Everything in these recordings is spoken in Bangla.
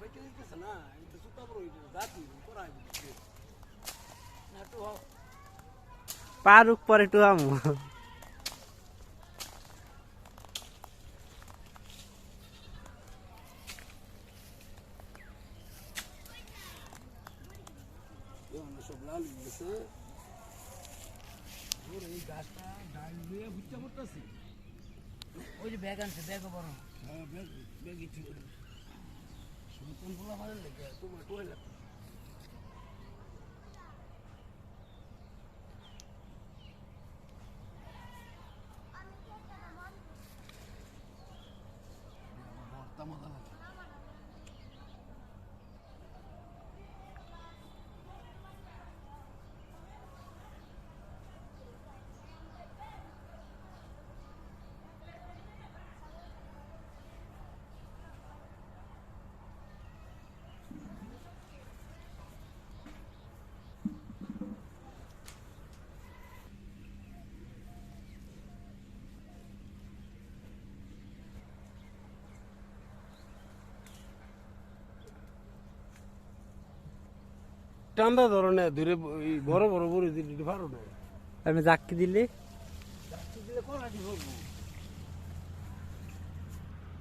বাইকে দিতেছে না এটা সুতা বড় এটা জাতি দিচ্ছে না তো পারুক পরে একটু আমু সব লাল গেছে ওর এই গাছটা ডাল দিয়ে বুঝতে পারতেছি ওই যে ব্যাগ আনছে ব্যাগও বড় হ্যাঁ ব্যাগ ব্যাগ ছিল সুতন পোলা মারে লেগে তোমার টয়লেট টান্দা ধরনের দূরে বড় বড় বড় দিতে পারো না। আমি জাক্কি দিলে? যাচ্ছি দিলে কলাটি ভরবো।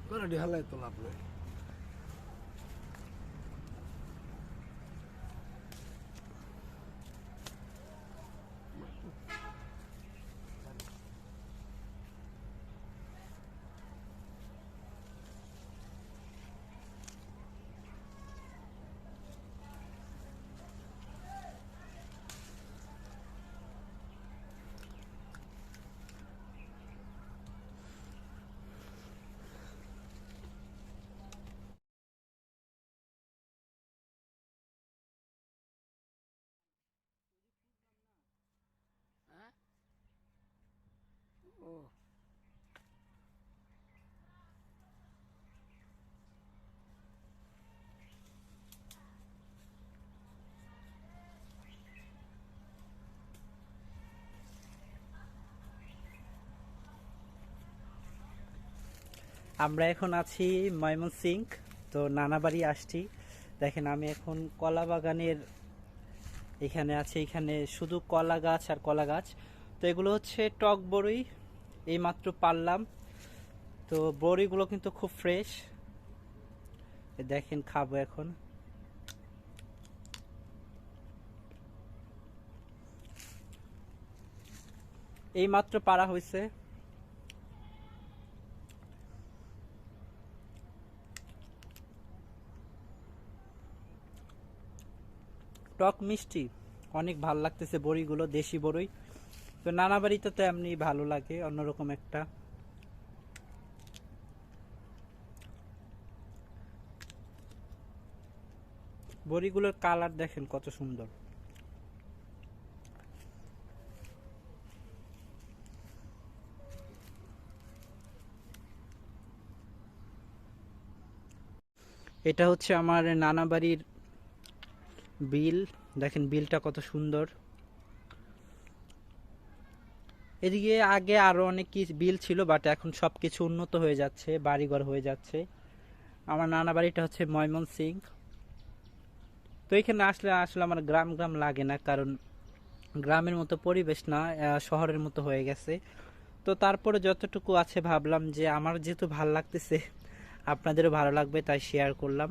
কলাটি হালাই তো লাভ নাই। আমরা এখন আছি ময়মনসিং তো নানাবাড়ি আসছি। দেখেন, আমি এখন কলা বাগানের এখানে আছে। এখানে শুধু কলা গাছ আর কলা গাছ। তো এগুলো হচ্ছে টক বড়ই। এইমাত্র পারলাম। তো বড়িগুলো কিন্তু খুব ফ্রেশ দেখেন খাব এখন। এইমাত্র পারা হয়েছে টক মিষ্টি, অনেক ভালো লাগতেছে বড়িগুলো, দেশি বড়ই তো নানা বাড়িতে তো এমনি ভালো লাগে, অন্যরকম একটা। বড়িগুলোর কালার দেখেন কত সুন্দর। এটা হচ্ছে আমার নানা বাড়ির বিল। দেখেন বিলটা কত সুন্দর। এদিকে আগে আরও অনেক কি বিল ছিল বাট এখন সব কিছু উন্নত হয়ে যাচ্ছে, বাড়িঘর হয়ে যাচ্ছে। আমার নানা বাড়িটা হচ্ছে ময়মন সিং তো এখানে আসলে আসলে আমার গ্রাম গ্রাম লাগে না, কারণ গ্রামের মতো পরিবেশ না শহরের মতো হয়ে গেছে। তো তারপরে যতটুকু আছে ভাবলাম যে, আমার যেহেতু ভালো লাগতেছে, আপনাদেরও ভালো লাগবে, তাই শেয়ার করলাম।